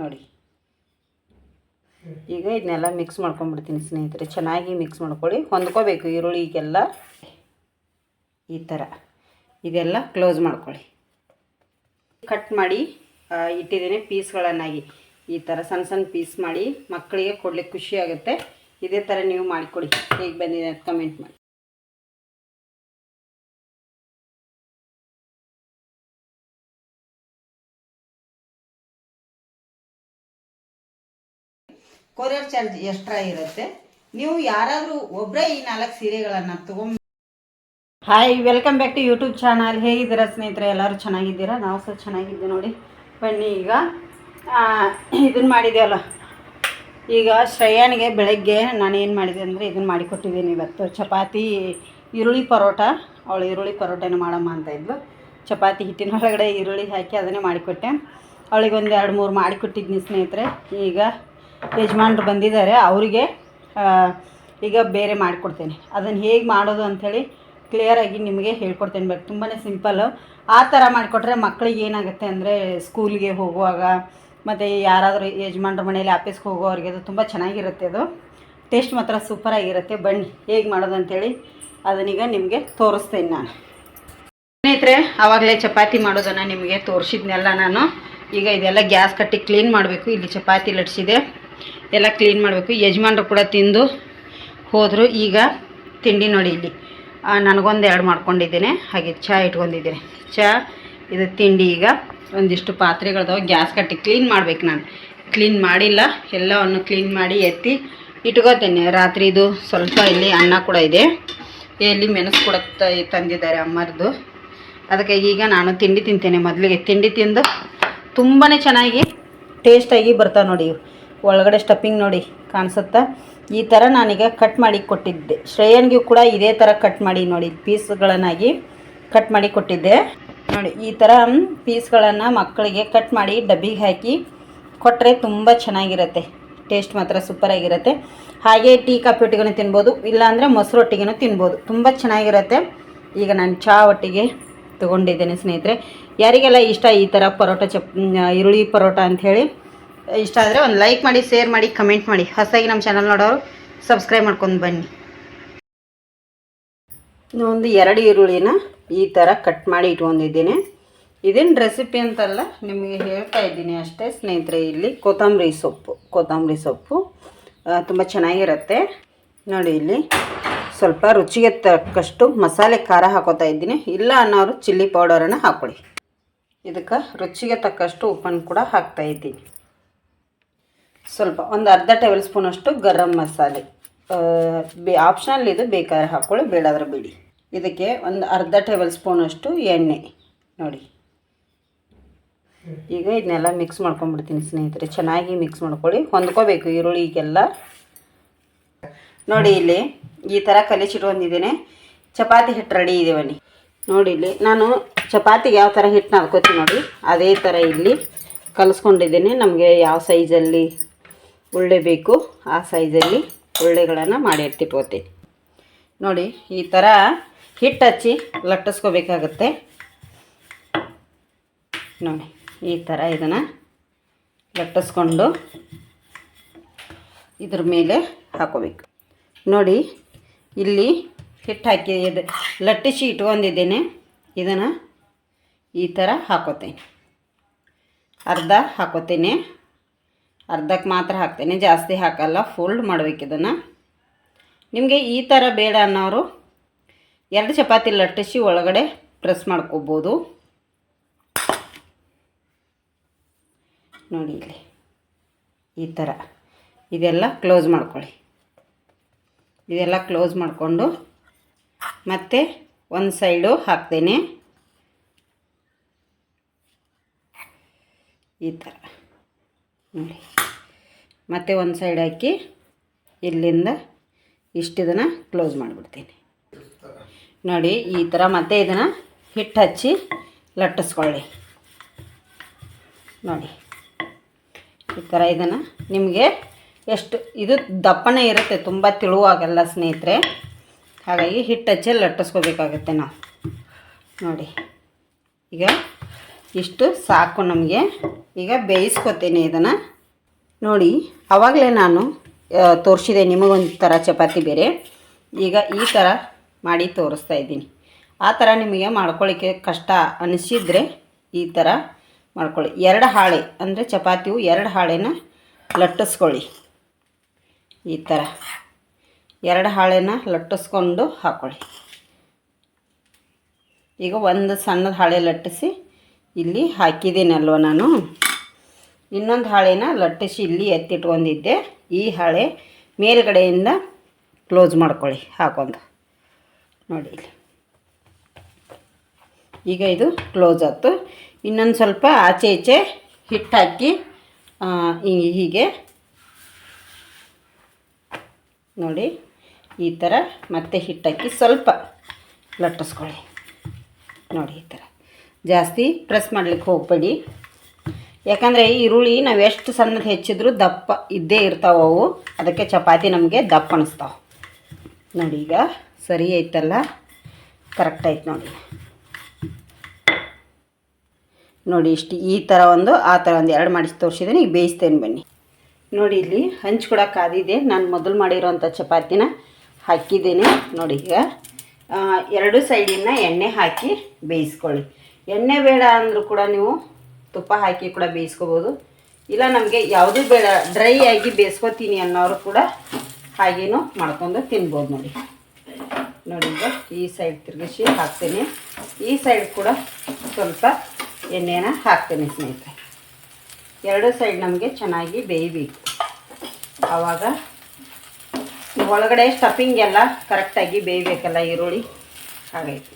ನೋಡಿ. ಈಗ ಇದನ್ನೆಲ್ಲ ಮಿಕ್ಸ್ ಮಾಡ್ಕೊಂಡ್ಬಿಡ್ತೀನಿ ಸ್ನೇಹಿತರೆ. ಚೆನ್ನಾಗಿ ಮಿಕ್ಸ್ ಮಾಡ್ಕೊಳ್ಳಿ. ಹೊಂದ್ಕೋಬೇಕು ಈರುಳ್ಳಿಗೆಲ್ಲ ಈ ಥರ. ಇದೆಲ್ಲ ಕ್ಲೋಸ್ ಮಾಡ್ಕೊಳ್ಳಿ. ಕಟ್ ಮಾಡಿ ಇಟ್ಟಿದ್ದೀನಿ ಪೀಸ್ಗಳನ್ನಾಗಿ. ಈ ಥರ ಸಣ್ಣ ಸಣ್ಣ ಪೀಸ್ ಮಾಡಿ ಮಕ್ಕಳಿಗೆ ಕೊಡಲಿಕ್ಕೆ ಖುಷಿ ಆಗುತ್ತೆ. ಇದೇ ಥರ ನೀವು ಮಾಡಿಕೊಡಿ. ಹೇಗೆ ಬಂದಿದೆ ಅಂತ ಕಮೆಂಟ್ ಮಾಡಿ. ಕೊರಿಯರ್ ಚಾರ್ಜ್ ಎಕ್ಸ್ಟ್ರಾ ಇರುತ್ತೆ. ನೀವು ಯಾರಾದರೂ ಒಬ್ಬರೇ ಈ ನಾಲ್ಕು ಸೀರೆಗಳನ್ನು ತಗೊಂಡು hi welcome back to YouTube channel ಹೇಗಿದ್ದೀರಾ ಸ್ನೇಹಿತರೆ? ಎಲ್ಲರೂ ಚೆನ್ನಾಗಿದ್ದೀರಾ? ನಾವು ಸಹ ಚೆನ್ನಾಗಿದ್ದೆ ನೋಡಿ. ಬನ್ನಿ ಈಗ. ಇದನ್ನು ಮಾಡಿದೆಯಲ್ಲ ಈಗ ಶ್ರೇಯಾನಿಗೆ ಬೆಳಗ್ಗೆ ನಾನು ಏನು ಮಾಡಿದೆ ಅಂದರೆ ಇದನ್ನು ಮಾಡಿಕೊಟ್ಟಿದ್ದೀನಿ ಇವತ್ತು. ಚಪಾತಿ, ಈರುಳ್ಳಿ ಪರೋಟ. ಅವಳು ಈರುಳ್ಳಿ ಪರೋಟನ ಮಾಡಮ್ಮ ಅಂತ ಇದ್ಲು. ಚಪಾತಿ ಹಿಟ್ಟಿನ ಒಳಗಡೆ ಈರುಳ್ಳಿ ಹಾಕಿ ಅದನ್ನೇ ಮಾಡಿಕೊಟ್ಟೆ. ಅವಳಿಗೆ ಒಂದು ಎರಡು ಮೂರು ಮಾಡಿಕೊಟ್ಟಿದ್ದೀನಿ ಸ್ನೇಹಿತರೆ. ಈಗ ಯಜಮಾನ್ರು ಬಂದಿದ್ದಾರೆ, ಅವರಿಗೆ ಈಗ ಬೇರೆ ಮಾಡಿಕೊಡ್ತೇನೆ. ಅದನ್ನು ಹೇಗೆ ಮಾಡೋದು ಅಂಥೇಳಿ ಕ್ಲಿಯರಾಗಿ ನಿಮಗೆ ಹೇಳ್ಕೊಡ್ತೇನೆ ಬೇಕು. ತುಂಬಾ ಸಿಂಪಲ್ಲು ಆ ಥರ ಮಾಡಿಕೊಟ್ರೆ ಮಕ್ಕಳಿಗೆ ಏನಾಗುತ್ತೆ ಅಂದರೆ ಸ್ಕೂಲ್ಗೆ ಹೋಗುವಾಗ ಮತ್ತು ಯಾರಾದರೂ ಯಜಮಾನ್ರ ಮನೇಲಿ ಆಫೀಸ್ಗೆ ಹೋಗೋರಿಗೆ ಅದು ತುಂಬ ಚೆನ್ನಾಗಿರುತ್ತೆ ಅದು. ಟೇಸ್ಟ್ ಮಾತ್ರ ಸೂಪರಾಗಿರುತ್ತೆ ಬನ್ನಿ, ಹೇಗೆ ಮಾಡೋದು ಅಂಥೇಳಿ ಅದನ್ನೀಗ ನಿಮಗೆ ತೋರಿಸ್ತೇನೆ ನಾನು. ಸ್ನೇಹಿತರೆ ಆವಾಗಲೇ ಚಪಾತಿ ಮಾಡೋದನ್ನು ನಿಮಗೆ ತೋರಿಸಿದ್ನೆಲ್ಲ ನಾನು. ಈಗ ಇದೆಲ್ಲ ಗ್ಯಾಸ್ ಕಟ್ಟಿ ಕ್ಲೀನ್ ಮಾಡಬೇಕು. ಇಲ್ಲಿ ಚಪಾತಿ ಲಟ್ಸಿದೆ ಎಲ್ಲ ಕ್ಲೀನ್ ಮಾಡಬೇಕು. ಯಜಮಾನ್ರು ಕೂಡ ತಿಂದು ಹೋದರು. ಈಗ ತಿಂಡಿ ನೋಡಿ ಇಲ್ಲಿ. ನನಗೊಂದು ಎರಡು ಮಾಡ್ಕೊಂಡಿದ್ದೇನೆ. ಹಾಗೆ ಚಹಾ ಇಟ್ಕೊಂಡಿದ್ದೀನಿ. ಚಹಾ ಇದು ತಿಂಡಿ ಈಗ. ಒಂದಿಷ್ಟು ಪಾತ್ರೆಗಳದಾವೆ. ಗ್ಯಾಸ್ ಕಟ್ಟಿ ಕ್ಲೀನ್ ಮಾಡಬೇಕು ನಾನು. ಕ್ಲೀನ್ ಮಾಡಿಲ್ಲ. ಎಲ್ಲವನ್ನು ಕ್ಲೀನ್ ಮಾಡಿ ಎತ್ತಿ ಇಟ್ಕೋತೇನೆ. ರಾತ್ರಿದು ಸ್ವಲ್ಪ ಇಲ್ಲಿ ಅನ್ನ ಕೂಡ ಇದೆ. ಇಲ್ಲಿ ಮೆಣಸು ಕೂಡ ತಂದಿದ್ದಾರೆ ಅಮ್ಮರದು. ಅದಕ್ಕೆ ಈಗ ನಾನು ತಿಂಡಿ ತಿಂತೇನೆ ಮೊದಲಿಗೆ. ತಿಂಡಿ ತಿಂದು ತುಂಬಾ ಚೆನ್ನಾಗಿ ಟೇಸ್ಟಾಗಿ ಬರ್ತಾವೆ ನೋಡಿ ಇವು. ಒಳಗಡೆ ಸ್ಟಫಿಂಗ್ ನೋಡಿ ಕಾಣಿಸುತ್ತಾ? ಈ ಥರ ನಾನೀಗ ಕಟ್ ಮಾಡಿ ಕೊಟ್ಟಿದ್ದೆ. ಶ್ರೇಯನ್ಗೂ ಕೂಡ ಇದೇ ಥರ ಕಟ್ ಮಾಡಿ ನೋಡಿ, ಪೀಸ್ಗಳನ್ನಾಗಿ ಕಟ್ ಮಾಡಿ ಕೊಟ್ಟಿದ್ದೆ. ನೋಡಿ, ಈ ಥರ ಪೀಸ್ಗಳನ್ನು ಮಕ್ಕಳಿಗೆ ಕಟ್ ಮಾಡಿ ಡಬ್ಬಿಗೆ ಹಾಕಿ ಕೊಟ್ಟರೆ ತುಂಬ ಚೆನ್ನಾಗಿರುತ್ತೆ. ಟೇಸ್ಟ್ ಮಾತ್ರ ಸೂಪರಾಗಿರುತ್ತೆ ಹಾಗೆ ಟೀ ಕಾಫಿ ಒಟ್ಟಿಗೂ ತಿನ್ಬೋದು ಇಲ್ಲಾಂದರೆ ಮೊಸರು ಒಟ್ಟಿಗೆ ತಿನ್ಬೋದು. ತುಂಬ ಚೆನ್ನಾಗಿರುತ್ತೆ. ಈಗ ನಾನು ಚಹಾ ಒಟ್ಟಿಗೆ ತೊಗೊಂಡಿದ್ದೇನೆ ಸ್ನೇಹಿತರೆ. ಯಾರಿಗೆಲ್ಲ ಇಷ್ಟ ಈ ಥರ ಪರೋಟ ಚಪ್ ಈರುಳ್ಳಿ ಪರೋಟ ಅಂಥೇಳಿ ಇಷ್ಟ ಆದರೆ ಒಂದು ಲೈಕ್ ಮಾಡಿ ಶೇರ್ ಮಾಡಿ ಕಮೆಂಟ್ ಮಾಡಿ. ಹೊಸಾಗಿ ನಮ್ಮ ಚಾನಲ್ ನೋಡೋರು ಸಬ್ಸ್ಕ್ರೈಬ್ ಮಾಡ್ಕೊಂಡು ಬನ್ನಿ. ಒಂದು ಎರಡು ಈರುಳ್ಳಿನ ಈ ಥರ ಕಟ್ ಮಾಡಿ ಇಟ್ಕೊಂಡಿದ್ದೀನಿ. ಇದೇನು ರೆಸಿಪಿ ಅಂತಲ್ಲ, ನಿಮಗೆ ಹೇಳ್ತಾ ಇದ್ದೀನಿ ಅಷ್ಟೇ ಸ್ನೇಹಿತರೆ. ಇಲ್ಲಿ ಕೊತ್ತಂಬರಿ ಸೊಪ್ಪು ಕೊತ್ತಂಬರಿ ಸೊಪ್ಪು ತುಂಬ ಚೆನ್ನಾಗಿರುತ್ತೆ. ನೋಡಿ ಇಲ್ಲಿ ಸ್ವಲ್ಪ ರುಚಿಗೆ ತಕ್ಕಷ್ಟು ಮಸಾಲೆ ಖಾರ ಹಾಕೋತಾ ಇದ್ದೀನಿ. ಇಲ್ಲ ಅನ್ನೋರು ಚಿಲ್ಲಿ ಪೌಡರನ್ನು ಹಾಕ್ಕೊಳ್ಳಿ ಇದಕ್ಕೆ ರುಚಿಗೆ ತಕ್ಕಷ್ಟು ಉಪ್ಪನ್ನು ಕೂಡ ಹಾಕ್ತಾ ಇದ್ದೀನಿ. ಸ್ವಲ್ಪ ಒಂದು ಅರ್ಧ ಟೇಬಲ್ ಸ್ಪೂನಷ್ಟು ಗರಂ ಮಸಾಲೆ. ಬೇ ಆಪ್ಷನಲ್ ಇದು ಬೇಕಾದ್ರೆ ಹಾಕ್ಕೊಳ್ಳಿ ಬೇಡಾದ್ರೆ ಬಿಡಿ. ಇದಕ್ಕೆ ಒಂದು ಅರ್ಧ ಟೇಬಲ್ ಸ್ಪೂನಷ್ಟು ಎಣ್ಣೆ. ನೋಡಿ. ಈಗ ಇದನ್ನೆಲ್ಲ ಮಿಕ್ಸ್ ಮಾಡ್ಕೊಂಡ್ಬಿಡ್ತೀನಿ ಸ್ನೇಹಿತರೆ. ಚೆನ್ನಾಗಿ ಮಿಕ್ಸ್ ಮಾಡ್ಕೊಳ್ಳಿ. ಹೊಂದ್ಕೋಬೇಕು ಈರುಳ್ಳಿಗೆಲ್ಲ ನೋಡಿ ಇಲ್ಲಿ ಈ ಥರ ಕಲಿಸಿಟ್ಕೊಂಡಿದ್ದೀನಿ ಚಪಾತಿ ಹಿಟ್ಟು ರೆಡಿ ಇದೆ ಬನ್ನಿ. ನೋಡಿ ಇಲ್ಲಿ ನಾನು ಚಪಾತಿಗೆ ಯಾವ ಥರ ಹಿಟ್ಟು ನಾದ್ಕೋತೀನಿ ನೋಡಿ. ಅದೇ ಥರ ಇಲ್ಲಿ ಕಲಿಸ್ಕೊಂಡಿದ್ದೀನಿ. ನಮಗೆ ಯಾವ ಸೈಜಲ್ಲಿ ಉಳ್ಳೆ ಬೇಕು ಆ ಸೈಜಲ್ಲಿ ಉಳ್ಳೆಗಳನ್ನು ಮಾಡಿ ನೋಡಿ, ಈ ಥರ ಹಿಟ್ಟು ಹಚ್ಚಿ ಲಟ್ಟಿಸ್ಕೋಬೇಕಾಗತ್ತೆ. ನೋಡಿ, ಈ ಥರ ಇದನ್ನು ಲಟ್ಟಿಸ್ಕೊಂಡು ಇದ್ರ ಮೇಲೆ ಹಾಕೋಬೇಕು. ನೋಡಿ, ಇಲ್ಲಿ ಹಿಟ್ಟು ಹಾಕಿ ಇದು ಲಟ್ಟಿಸಿ ಇಟ್ಕೊಂಡಿದ್ದೇನೆ ಇದನ್ನು ಈ ಥರ ಹಾಕೋತೇನೆ. ಅರ್ಧ ಹಾಕೋತೇನೆ. ಅರ್ಧಕ್ಕೆ ಮಾತ್ರ ಹಾಕ್ತೇನೆ. ಜಾಸ್ತಿ ಹಾಕಲ್ಲ ಫೋಲ್ಡ್ ಮಾಡಬೇಕು ಇದನ್ನು. ನಿಮಗೆ ಈ ಥರ ಬೇಡ ಅನ್ನೋರು ಎರಡು ಚಪಾತಿ ಲಟ್ಟಿಸಿ ಒಳಗಡೆ ಪ್ರೆಸ್ ಮಾಡ್ಕೋಬೋದು. ನೋಡಿ ಇಲ್ಲಿ, ಈ ಥರ ಇದೆಲ್ಲ ಕ್ಲೋಸ್ ಮಾಡ್ಕೊಳ್ಳಿ. ಇದೆಲ್ಲ ಕ್ಲೋಸ್ ಮಾಡಿಕೊಂಡು ಮತ್ತೆ ಒಂದು ಸೈಡು ಹಾಕ್ತೇನೆ. ಈ ಥರ ನೋಡಿ ಮತ್ತೆ ಒಂದು ಸೈಡ್ ಹಾಕಿ ಇಲ್ಲಿಂದ ಇಷ್ಟು ಇದನ್ನು ಕ್ಲೋಸ್ ಮಾಡಿಬಿಡ್ತೀನಿ. ನೋಡಿ, ಈ ಥರ ಮತ್ತೆ ಇದನ್ನು ಹಿಟ್ಟು ಹಚ್ಚಿ ಲಟ್ಟಿಸ್ಕೊಳ್ಳಿ. ನೋಡಿ, ಈ ಥರ ಇದನ್ನು ನಿಮಗೆ ಎಷ್ಟು, ಇದು ದಪ್ಪನೇ ಇರುತ್ತೆ, ತುಂಬ ತಿಳುವಾಗಲ್ಲ ಸ್ನೇಹಿತರೆ. ಹಾಗಾಗಿ ಹಿಟ್ಟು ಹಚ್ಚಿ ಲಟ್ಟಿಸ್ಕೋಬೇಕಾಗುತ್ತೆ ನಾವು. ನೋಡಿ, ಈಗ ಇಷ್ಟು ಸಾಕು ನಮಗೆ. ಈಗ ಬೇಯಿಸ್ಕೊತೀನಿ ಇದನ್ನು. ನೋಡಿ ಆವಾಗಲೇ ನಾನು ತೋರಿಸಿದೆ ನಿಮಗೊಂದು ಥರ ಚಪಾತಿ ಬೇರೆ. ಈಗ ಈ ಥರ ಮಾಡಿ ತೋರಿಸ್ತಾ ಇದ್ದೀನಿ. ಆ ಥರ ನಿಮಗೆ ಮಾಡ್ಕೊಳ್ಳಿಕ್ಕೆ ಕಷ್ಟ ಅನಿಸಿದರೆ ಈ ಥರ ಮಾಡ್ಕೊಳ್ಳಿ. ಎರಡು ಹಾಳೆ, ಅಂದರೆ ಚಪಾತಿಯು ಎರಡು ಹಾಳೆನ ಲಟ್ಟಿಸ್ಕೊಳ್ಳಿ. ಈ ಥರ ಎರಡು ಹಾಳೆನ ಲಟ್ಟಿಸ್ಕೊಂಡು ಹಾಕ್ಕೊಳ್ಳಿ ಈಗ ಒಂದು ಸಣ್ಣದ ಹಾಳೆ ಲಟ್ಟಿಸಿ ಇಲ್ಲಿ ಹಾಕಿದ್ದೀನಲ್ವ ನಾನು. ಇನ್ನೊಂದು ಹಾಳೆನ ಲಟ್ಟಿಸಿ ಇಲ್ಲಿ ಎತ್ತಿಟ್ಕೊಂಡಿದ್ದೆ. ಈ ಹಾಳೆ ಮೇಲ್ಗಡೆಯಿಂದ ಕ್ಲೋಸ್ ಮಾಡ್ಕೊಳ್ಳಿ, ಹಾಕೊಂಡು. ನೋಡಿ ಇಲ್ಲಿ. ಈಗ ಇದು ಕ್ಲೋಸ್ ಆಯ್ತು. ಇನ್ನೊಂದು ಸ್ವಲ್ಪ ಆಚೆ ಈಚೆ ಹಿಟ್ಟು ಹಾಕಿ ಹೀಗೆ. ನೋಡಿ, ಈ ಥರ ಮತ್ತೆ ಹಿಟ್ಟು ಹಾಕಿ ಸ್ವಲ್ಪ ಲಟ್ಟಿಸ್ಕೊಳ್ಳಿ. ನೋಡಿ ಈ ಥರ ಜಾಸ್ತಿ ಪ್ರೆಸ್ ಮಾಡಲಿಕ್ಕೆ ಹೋಗಬೇಡಿ. ಯಾಕಂದರೆ ಈರುಳ್ಳಿ ನಾವು ಎಷ್ಟು ಸಣ್ಣದ ಹೆಚ್ಚಿದ್ರೂ ದಪ್ಪ ಇದ್ದೇ ಇರ್ತಾವೆ ಅವು. ಅದಕ್ಕೆ ಚಪಾತಿ ನಮಗೆ ದಪ್ಪ ಅನಿಸ್ತಾವೆ. ನೋಡಿ ಈಗ ಸರಿ ಐತಲ್ಲ? ಕರೆಕ್ಟ್ ಆಯ್ತು ನೋಡಿ. ನೋಡಿ ಇಷ್ಟು ಈ ಥರ ಒಂದು, ಆ ಥರ ಒಂದು ಎರಡು ಮಾಡಿಸಿ ತೋರಿಸಿದ್ದೀನಿ ಈಗ ಬೇಯಿಸ್ತೇನೆ ಬನ್ನಿ. ನೋಡಿ ಇಲ್ಲಿ ಹಂಚು ಕೂಡ ಕಾದಿದೆ. ನಾನು ಮೊದಲು ಮಾಡಿರೋಂಥ ಚಪಾತಿನ ಹಾಕಿದ್ದೀನಿ ನೋಡಿ ಈಗ ಎರಡು ಸೈಡಿನ ಎಣ್ಣೆ ಹಾಕಿ ಬೇಯಿಸ್ಕೊಳ್ಳಿ. ಎಣ್ಣೆ ಬೇಡ ಅಂದರೂ ಕೂಡ ನೀವು ತುಪ್ಪ ಹಾಕಿ ಕೂಡ ಬೇಯಿಸ್ಕೋಬೋದು. ಇಲ್ಲ ನಮಗೆ ಯಾವುದೂ ಬೇಡ, ಡ್ರೈ ಆಗಿ ಬೇಯಿಸ್ಕೋತೀನಿ ಅನ್ನೋರು ಕೂಡ ಹಾಗೇನು ಮಾಡ್ಕೊಂಡು ತಿನ್ಬೋದು ನೋಡಿ. ನೋಡಿ ಈ ಸೈಡ್ ತಿರುಗಿಸಿ ಹಾಕ್ತೇನೆ. ಈ ಸೈಡ್ ಕೂಡ ಸ್ವಲ್ಪ ಎಣ್ಣೆನ ಹಾಕ್ತೀನಿ ಸ್ನೇಹಿತರೆ. ಎರಡು ಸೈಡ್ ನಮಗೆ ಚೆನ್ನಾಗಿ ಬೇಯಬೇಕು. ಆವಾಗ ಒಳಗಡೆ ಸ್ಟಫಿಂಗ್ ಎಲ್ಲ ಕರೆಕ್ಟಾಗಿ ಬೇಯಬೇಕಲ್ಲ ಈರುಳ್ಳಿ. ಹಾಗೈತಿ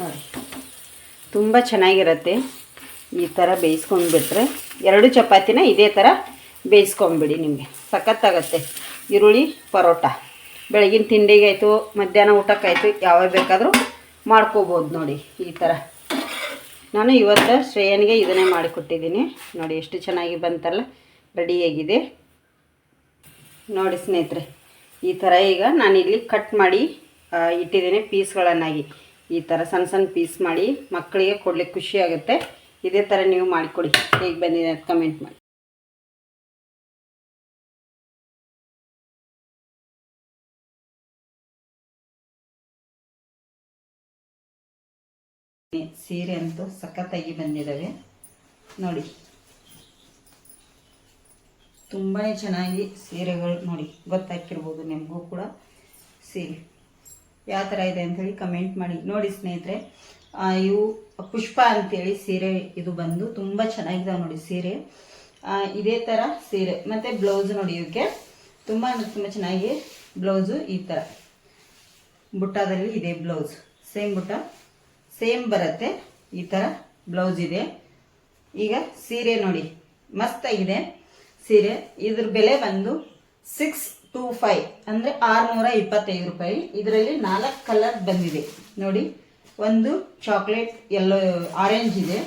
ನೋಡಿ. ತುಂಬ ಚೆನ್ನಾಗಿರುತ್ತೆ. ಈ ಥರ ಬೇಯಿಸ್ಕೊಂಡ್ಬಿಟ್ರೆ ಎರಡು ಚಪಾತಿನ ಇದೇ ಥರ ಬೇಯಿಸ್ಕೊಂಬಿಡಿ ನಿಮಗೆ. ಸಖತ್ತಾಗತ್ತೆ. ಈರುಳ್ಳಿ, ಪರೋಟ. ಬೆಳಗಿನ ತಿಂಡಿಗಾಯಿತು, ಮಧ್ಯಾಹ್ನ ಊಟಕ್ಕಾಯಿತು, ಯಾವಾಗ ಬೇಕಾದರೂ ಮಾಡ್ಕೋಬೋದು ನೋಡಿ ಈ ಥರ ನಾನು ಇವತ್ತು ಶ್ರೇಯನಿಗೆ ಇದನ್ನೇ ಮಾಡಿಕೊಟ್ಟಿದ್ದೀನಿ. ನೋಡಿ ಎಷ್ಟು ಚೆನ್ನಾಗಿ ಬಂತಲ್ಲ, ರೆಡಿಯಾಗಿದೆ. ನೋಡಿ ಸ್ನೇಹಿತರೆ, ಈ ಥರ ಈಗ ನಾನಿಲ್ಲಿ ಕಟ್ ಮಾಡಿ ಇಟ್ಟಿದ್ದೀನಿ ಪೀಸ್ಗಳನ್ನಾಗಿ. ಈ ಥರ ಸಣ್ಣ ಸಣ್ಣ ಪೀಸ್ ಮಾಡಿ ಮಕ್ಕಳಿಗೆ ಕೊಡಲಿಕ್ಕೆ ಖುಷಿ ಆಗುತ್ತೆ. ಇದೇ ಥರ ನೀವು ಮಾಡಿಕೊಡಿ. ಹೇಗೆ ಬಂದಿದೆ ಅಂತ ಕಮೆಂಟ್ ಮಾಡಿ. ಸೀರೆ ಅಂತೂ ಸಖತ್ತಾಗಿ ಬಂದಿದ್ದಾವೆ. ನೋಡಿ. ತುಂಬಾ ಚೆನ್ನಾಗಿ ಸೀರೆಗಳು ನೋಡಿ ಗೊತ್ತಾಗಿರ್ಬೋದು ನಿಮಗೂ ಕೂಡ ಸೀರೆ. ಯಾವ ಥರ ಇದೆ ಅಂಥೇಳಿ ಕಮೆಂಟ್ ಮಾಡಿ. ನೋಡಿ ಸ್ನೇಹಿತರೆ ಇವು ಪುಷ್ಪ ಅಂತೇಳಿ ಸೀರೆ ಇದು ಬಂದು ತುಂಬ ಚೆನ್ನಾಗಿದೆ ನೋಡಿ ಸೀರೆ. ಇದೇ ಥರ ಸೀರೆ. ಮತ್ತು ಬ್ಲೌಸ್ ನೋಡಿ ಇವಕ್ಕೆ ತುಂಬ ತುಂಬ ಚೆನ್ನಾಗಿ ಬ್ಲೌಸು ಈ ಥರ ಬುಟ್ಟದಲ್ಲಿ ಇದೆ ಬ್ಲೌಸ್ ಸೇಮ್ ಬುಟ್ಟ ಸೇಮ್ ಬರುತ್ತೆ. ಈ ಥರ ಬ್ಲೌಸ್ ಇದೆ. ಈಗ ಸೀರೆ ನೋಡಿ. ಮಸ್ತಾಗಿದೆ ಸೀರೆ. ಇದ್ರ ಬೆಲೆ ಬಂದು ಸಿಕ್ಸ್ ಟೂ ಫೈವ್ ಅಂದರೆ ಆರುನೂರ ಇಪ್ಪತ್ತೈದು ರೂಪಾಯಿ. ಇದರಲ್ಲಿ ನಾಲ್ಕು ಕಲರ್ ಬಂದಿದೆ. ನೋಡಿ, ಒಂದು ಚಾಕ್ಲೇಟ್ ಎಲ್ಲೋ ಆರೆಂಜ್ ಇದೆ.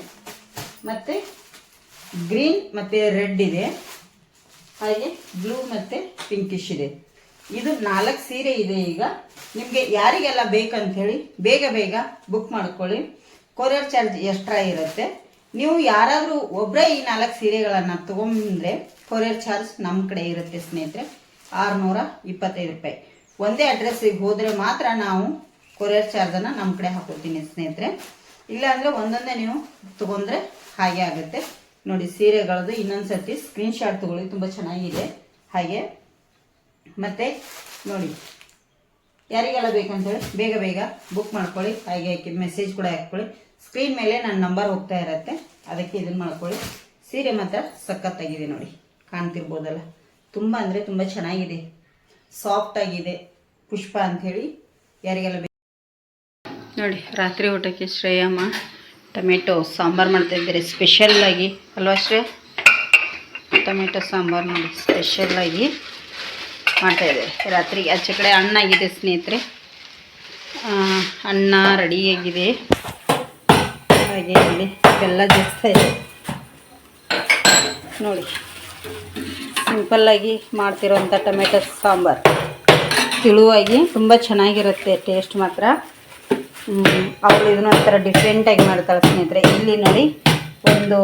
ಮತ್ತು ಗ್ರೀನ್ ಮತ್ತು ರೆಡ್ ಇದೆ. ಹಾಗೆ ಬ್ಲೂ ಮತ್ತು ಪಿಂಕಿಶ್ ಇದೆ. ಇದು ನಾಲ್ಕು ಸೀರೆ ಇದೆ ಈಗ. ನಿಮಗೆ ಯಾರಿಗೆಲ್ಲ ಹೇಳಿ ಬೇಗ ಬೇಗ ಬುಕ್ ಮಾಡ್ಕೊಳ್ಳಿ. ಕೊರಿಯರ್ ಚಾರ್ಜ್ ಎಕ್ಸ್ಟ್ರಾ ಇರುತ್ತೆ. ನೀವು ಯಾರಾದರೂ ಒಬ್ಬರೇ ಈ ನಾಲ್ಕು ಸೀರೆಗಳನ್ನು ತೊಗೊಂಡ್ರೆ ಕೊರಿಯರ್ ಚಾರ್ಜ್ ನಮ್ಮ ಕಡೆ ಇರುತ್ತೆ ಸ್ನೇಹಿತರೆ. ಆರುನೂರ ಇಪ್ಪತ್ತೈದು ರೂಪಾಯಿ. ಒಂದೇ ಅಡ್ರೆಸ್ಸಿಗೆ ಹೋದರೆ ಮಾತ್ರ ನಾವು ಕೊರಿಯರ್ ಚಾರ್ಜನ್ನು ನಮ್ಮ ಕಡೆ ಹಾಕೋತೀನಿ ಸ್ನೇಹಿತರೆ. ಇಲ್ಲಾಂದರೆ ಒಂದೊಂದೇ ನೀವು ತೊಗೊಂಡ್ರೆ ಹಾಗೆ ಆಗುತ್ತೆ. ನೋಡಿ ಸೀರೆಗಳದ್ದು ಇನ್ನೊಂದು ಸರ್ತಿ ಸ್ಕ್ರೀನ್ಶಾಟ್ ತೊಗೊಳ್ಳಿ, ತುಂಬ ಚೆನ್ನಾಗಿದೆ. ಹಾಗೆ. ಮತ್ತು ನೋಡಿ, ಯಾರಿಗೆಲ್ಲ ಬೇಕಂತೇಳಿ ಬೇಗ ಬೇಗ ಬುಕ್ ಮಾಡ್ಕೊಳ್ಳಿ, ಹಾಗೆ ಮೆಸೇಜ್ ಕೂಡ ಹಾಕ್ಕೊಳ್ಳಿ. ಸ್ಕ್ರೀನ್ ಮೇಲೆ ನನ್ನ ನಂಬರ್ ಹೋಗ್ತಾ ಇರತ್ತೆ. ಅದಕ್ಕೆ ಇದನ್ನು ಮಾಡ್ಕೊಳ್ಳಿ. ಸೀರೆ ಮಾತ್ರ ಸಖತ್ತಾಗಿದೆ ನೋಡಿ. ಕಾಣ್ತಿರ್ಬೋದಲ್ಲ. ತುಂಬ ಅಂದರೆ ತುಂಬ ಚೆನ್ನಾಗಿದೆ. ಸಾಫ್ಟ್ ಆಗಿದೆ. ಪುಷ್ಪ ಅಂಥೇಳಿ ಯಾರಿಗೆಲ್ಲ ನೋಡಿ, ರಾತ್ರಿ ಊಟಕ್ಕೆ ಶ್ರೇಯಮ್ಮ ಟೊಮೆಟೊ ಸಾಂಬಾರು ಮಾಡ್ತಾ ಇದ್ದಾರೆ. ಸ್ಪೆಷಲ್ಲಾಗಿ ಅಲ್ವಾ ಶ್ರೇಯ? ಟೊಮೆಟೊ ಸಾಂಬಾರು ನೋಡಿ ಸ್ಪೆಷಲ್ಲಾಗಿ ಮಾಡ್ತಾಯಿದ್ದಾರೆ ರಾತ್ರಿಗೆ ಆಚೆ ಕಡೆ ಹಣ್ಣಾಗಿದೆ ಸ್ನೇಹಿತರೆ. ಅನ್ನ ರೆಡಿಯಾಗಿದೆ ಹಾಗೆ ಇಲ್ಲಿ ಬೆಲ್ಲ ಜಾಸ್ತಿ ಇದೆ ನೋಡಿ ಸಿಂಪಲ್ಲಾಗಿ ಮಾಡ್ತಿರೋಂಥ ಟೊಮೆಟೊ ಸಾಂಬಾರು. ತಿಳುವಾಗಿ ತುಂಬ ಚೆನ್ನಾಗಿರುತ್ತೆ ಟೇಸ್ಟ್ ಮಾತ್ರ. ಅವಳು ಇದನ್ನ ಒಂಥರ ಡಿಫ್ರೆಂಟಾಗಿ ಮಾಡ್ತಾಳೆ ಸ್ನೇಹಿತರೆ. ಇಲ್ಲಿ ನೋಡಿ ಒಂದು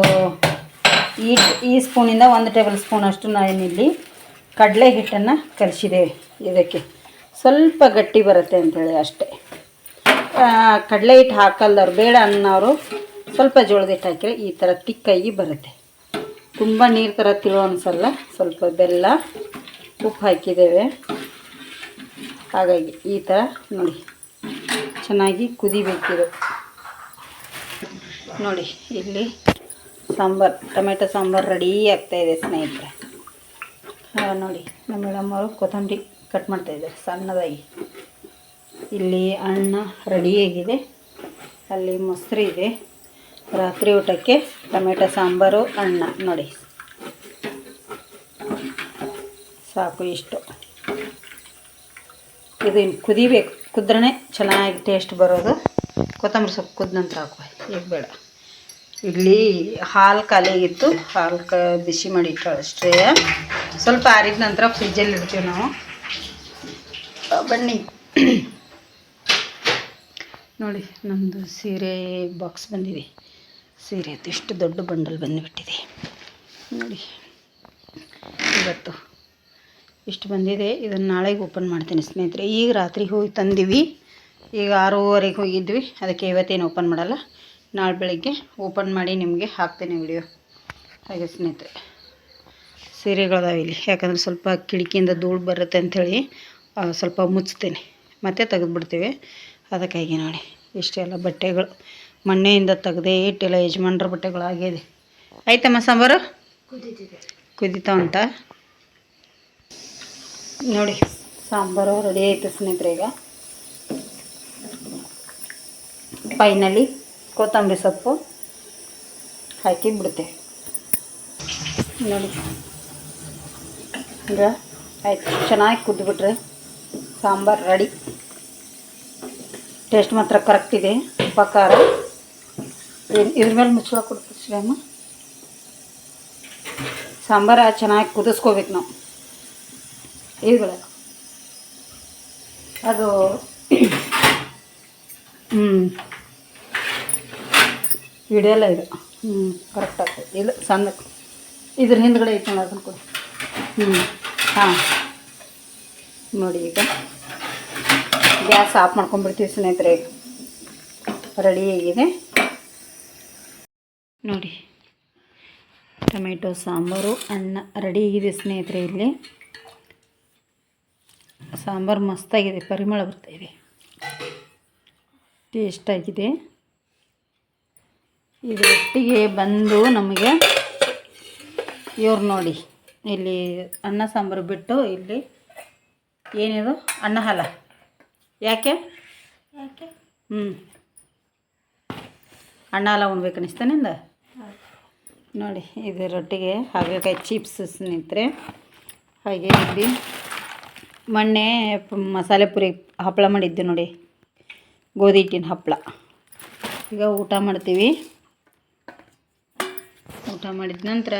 ಈ ಈ ಸ್ಪೂನಿಂದ ಒಂದು ಟೇಬಲ್ ಸ್ಪೂನ್ ಅಷ್ಟು ನಾನಿಲ್ಲಿ ಕಡಲೆ ಹಿಟ್ಟನ್ನು ಕಲಿಸಿದೆ ಇದಕ್ಕೆ. ಸ್ವಲ್ಪ ಗಟ್ಟಿ ಬರುತ್ತೆ ಅಂಥೇಳಿ ಅಷ್ಟೇ. ಕಡಲೆ ಹಿಟ್ಟು ಹಾಕಲ್ದವ್ರು ಬೇಡ ಅನ್ನೋರು ಸ್ವಲ್ಪ ಜೋಳದ ಹಿಟ್ಟು ಹಾಕಿದ್ರೆ ಈ ಥರ ತಿಕ್ಕಾಗಿ ಬರುತ್ತೆ. ತುಂಬ ನೀರು ಥರ ತಿಳೋ ಅನಿಸಲ್ಲ, ಸ್ವಲ್ಪ ಬೆಲ್ಲ, ಉಪ್ಪು ಹಾಕಿದ್ದೇವೆ. ಹಾಗಾಗಿ ಈ ಥರ ನೋಡಿ, ಚೆನ್ನಾಗಿ ಕುದಿಬೇಕಿದು. ನೋಡಿ, ಇಲ್ಲಿ ಸಾಂಬಾರು, ಟೊಮೆಟೊ ಸಾಂಬಾರು ರೆಡಿ ಆಗ್ತಾಯಿದೆ ಸ್ನೇಹಿತರೆ. ನೋಡಿ, ನಮ್ಮ ಮೇಡಮ್ಮವರು ಕೊತ್ತಂಬರಿ ಕಟ್ ಮಾಡ್ತಾಯಿದ್ದಾರೆ ಸಣ್ಣದಾಗಿ. ಇಲ್ಲಿ ಅನ್ನ ರೆಡಿಯಾಗಿದೆ ಅಲ್ಲಿ ಮೊಸರು ಇದೆ. ರಾತ್ರಿ ಊಟಕ್ಕೆ ಟೊಮೆಟೊ, ಸಾಂಬಾರು, ಅನ್ನ. ನೋಡಿ. ಸಾಕು ಇಷ್ಟು. ಇದು ಕುದಿಬೇಕು. ಕುದ್ರೆ ಚೆನ್ನಾಗಿ ಟೇಸ್ಟ್ ಬರೋದು. ಕೊತ್ತಂಬರಿ ಸೊಪ್ಪು ಕುದ್ದ ನಂತರ ಹಾಕುವ. ಈಗ ಬೇಡ. ಇಲ್ಲಿ ಹಾಲು ಖಾಲಿಯಾಗಿತ್ತು ಹಾಲು ಕ ಬಿಸಿ ಮಾಡಿ ಅಷ್ಟೇ. ಸ್ವಲ್ಪ ಆರಿದ ನಂತರ ಫ್ರಿಜ್ಜಲ್ಲಿ ಇಡ್ತೀವಿ ನಾವು. ಬನ್ನಿ. ನೋಡಿ ನಮ್ಮದು ಸೀರೆ ಬಾಕ್ಸ್ ಬಂದಿದೆ. ಸೀರೆ ಅಂತ ಇಷ್ಟು ದೊಡ್ಡ ಬಂಡಲ್ ಬಂದುಬಿಟ್ಟಿದೆ. ನೋಡಿ, ಇವತ್ತು ಇಷ್ಟು ಬಂದಿದೆ. ಇದನ್ನು ನಾಳೆಗೆ ಓಪನ್ ಮಾಡ್ತೀನಿ ಸ್ನೇಹಿತರೆ. ಈಗ ರಾತ್ರಿ ಹೋಗಿ ತಂದೀವಿ. ಈಗ ಆರೂವರೆಗೆ ಹೋಗಿದ್ವಿ. ಅದಕ್ಕೆ ಇವತ್ತೇನು ಓಪನ್ ಮಾಡಲ್ಲ. ನಾಳೆ ಬೆಳಗ್ಗೆ ಓಪನ್ ಮಾಡಿ ನಿಮಗೆ ಹಾಕ್ತೇನೆ ವಿಡಿಯೋ. ಹಾಗೆ ಸ್ನೇಹಿತರೆ, ಸೀರೆಗಳದಾವೆ ಇಲ್ಲಿ. ಯಾಕಂದರೆ ಸ್ವಲ್ಪ ಕಿಟಕಿಯಿಂದ ಧೂಳು ಬರುತ್ತೆ ಅಂಥೇಳಿ ಸ್ವಲ್ಪ ಮುಚ್ತೇನೆ. ಮತ್ತೆ ತೆಗೆದುಬಿಡ್ತೀವಿ. ಅದಕ್ಕಾಗಿ ನೋಡಿ ಇಷ್ಟೆಲ್ಲ ಬಟ್ಟೆಗಳು. ಮೊನ್ನೆಯಿಂದ ತೆಗೆದೇ ಇಟ್ಟಿಲ್ಲ ಯಜಮಾನ್ರ ಬಟ್ಟೆಗಳಾಗಿದೆ ಆಯ್ತಮ್ಮ ಸಾಂಬಾರು? ಕುದೀತಾ ಅಂತ ನೋಡಿ, ಸಾಂಬಾರು ರೆಡಿ ಆಯಿತು ಸ್ನೇಹಿತರೆ ಈಗ. ಫೈನಲಿ ಕೊತ್ತಂಬರಿ ಸೊಪ್ಪು ಹಾಕಿ ಬಿಡ್ತೇವೆ ನೋಡಿ. ಈಗ ಆಯ್ತು, ಚೆನ್ನಾಗಿ ಕುದ್ದುಬಿಟ್ರೆ ಸಾಂಬಾರು ರೆಡಿ ಟೇಸ್ಟ್ ಮಾತ್ರ ಕರೆಕ್ಟ್ ಇದೆ ಏನ್- ಇದ್ರ ಮೇಲೆ ಮುಚ್ಚಳ ಕೊಡ್ತೀವಿ ಅಮ್ಮ ಸಾಂಬಾರು ಚೆನ್ನಾಗಿ ಕುದಿಸ್ಕೋಬೇಕು ನಾವು. ಇವುಗಳ ಅದು ಹ್ಞೂ ಹಿಡಿಯಲ್ಲ ಇದು. ಹ್ಞೂ ಕರೆಕ್ಟ್ ಆಗ್ತದೆ ಇಲ್ಲ, ಸಣ್ಣ. ಇದ್ರ ಹಿಂದ್ಗಡೆ ಐತೆ ನೋಡಿ ಅದನ್ನು ಕೊಡಿ. ಹ್ಞೂ ಹಾಂ. ನೋಡಿ ಈಗ. ಗ್ಯಾಸ್ ಆಫ್ ಮಾಡ್ಕೊಂಡ್ಬಿಡ್ತೀವಿ ಸ್ನೇಹಿತರೆ. ರೆಡಿ ಆಗಿದೆ. ನೋಡಿ. ಟೊಮೆಟೊ ಸಾಂಬಾರು ಅನ್ನ ರೆಡಿ ಆಗಿದೆ ಸ್ನೇಹಿತರೆ ಇಲ್ಲಿ. ಸಾಂಬಾರು ಮಸ್ತಾಗಿದೆ ಪರಿಮಳ ಬರ್ತಾಯಿದೆ ಟೇಸ್ಟಾಗಿದೆ ಇದರೊಟ್ಟಿಗೆ ಬಂದು ನಮಗೆ ಇವ್ರು ನೋಡಿ ಇಲ್ಲಿ ಅನ್ನ ಸಾಂಬಾರು ಬಿಟ್ಟು ಇಲ್ಲಿ ಏನಿದು? ಅನ್ನ ಹಾಲ ಯಾಕೆ? ಯಾಕೆ? ಹ್ಞೂ ಅನ್ನ ಹಾಲ ಉಣ್ಬೇಕು ಅನಿಸ್ತಾನಿಂದ ನೋಡಿ ಇದು ಇದರೊಟ್ಟಿಗೆ ಹಾಗಲಕಾಯಿ ಚಿಪ್ಸ್ ಸ್ನೇಹಿತರೆ. ಹಾಗೆ ಇಲ್ಲಿ ಮೊನ್ನೆ ಮಸಾಲೆ ಪುರಿ ಹಪ್ಪಳ ಮಾಡಿದ್ದೆ ನೋಡಿ, ಗೋಧಿ ಹಿಟ್ಟಿನ ಹಪ್ಪಳ ಈಗ ಊಟ ಮಾಡ್ತೀವಿ. ಊಟ ಮಾಡಿದ ನಂತರ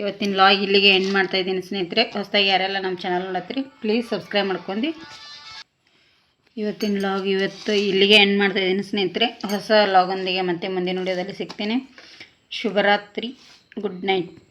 ಇವತ್ತಿನ ಲಾಗ್ ಇಲ್ಲಿಗೆ ಎಂಡ್ ಮಾಡ್ತಾ ಇದ್ದೀನಿ ಸ್ನೇಹಿತರೆ. ಹೊಸದಾಗಿ ಯಾರೆಲ್ಲ ನಮ್ಮ ಚಾನಲ್ ನೋಡತ್ತೀರಿ ಪ್ಲೀಸ್ ಸಬ್ಸ್ಕ್ರೈಬ್ ಮಾಡ್ಕೊಂಡು. ಇವತ್ತಿನ ಲಾಗ್ ಇವತ್ತು ಇಲ್ಲಿಗೆ ಎಂಡ್ ಮಾಡ್ತಾ ಇದ್ದೀನಿ ಸ್ನೇಹಿತರೆ. ಹೊಸ ಲಾಗೊಂದಿಗೆ ಮತ್ತೆ ಮುಂದಿನ ವಿಡಿಯೋದಲ್ಲಿ ಸಿಗ್ತೀನಿ. शुभरात्रि गुड नाइट।